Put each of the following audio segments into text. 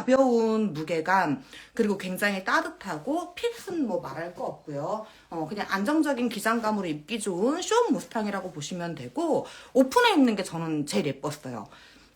가벼운 무게감 그리고 굉장히 따뜻하고 핏은 뭐 말할 거 없고요. 어, 그냥 안정적인 기장감으로 입기 좋은 쇼 무스탕이라고 보시면 되고 오픈해 입는 게 저는 제일 예뻤어요.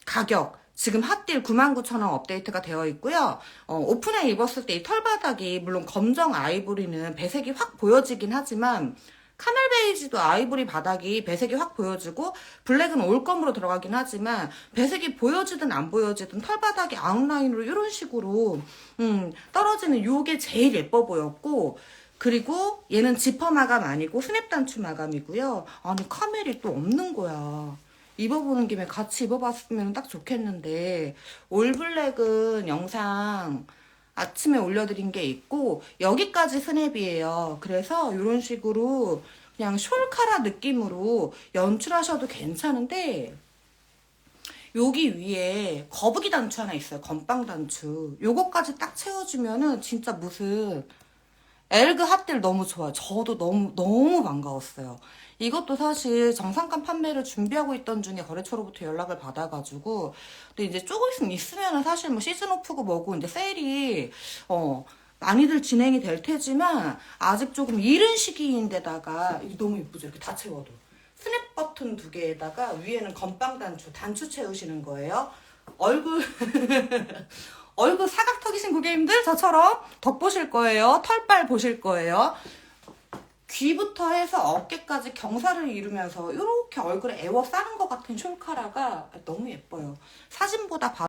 가격 지금 핫딜 99,000원 업데이트가 되어 있고요. 어, 오픈해 입었을 때 이 털바닥이 물론 검정 아이보리는 배색이 확 보여지긴 하지만 카멜 베이지도 아이보리 바닥이 배색이 확 보여지고 블랙은 올검으로 들어가긴 하지만 배색이 보여지든 안 보여지든 털바닥이 아웃라인으로 이런 식으로 음, 떨어지는 요게 제일 예뻐 보였고 그리고 얘는 지퍼 마감 아니고 스냅 단추 마감이고요. 아니 카멜이 또 없는 거야. 입어보는 김에 같이 입어봤으면 딱 좋겠는데 올블랙은 영상 아침에 올려드린 게 있고 여기까지 스냅이에요. 그래서 이런 식으로 그냥 숄카라 느낌으로 연출하셔도 괜찮은데 여기 위에 거북이 단추 하나 있어요. 건빵 단추. 요거까지 딱 채워주면은 진짜 무슨 엘그 핫딜 너무 좋아요. 저도 너무 너무 반가웠어요. 이것도 사실 정상가 판매를 준비하고 있던 중에 거래처로부터 연락을 받아가지고 근데 이제 조금 있으면 있으면은 사실 뭐 시즌 오프고 뭐고 이제 세일이 어 많이들 진행이 될 테지만 아직 조금 이른 시기인데다가 너무 예쁘죠 이렇게 다 채워도 스냅 버튼 두 개에다가 위에는 건빵 단추 단추 채우시는 거예요. 얼굴 얼굴 사각 턱이신 고객님들 저처럼 덕 보실 거예요. 털빨 보실 거예요. 귀부터 해서 어깨까지 경사를 이루면서 이렇게 얼굴에 에워 싸는 것 같은 숄카라가 너무 예뻐요. 사진보다 바로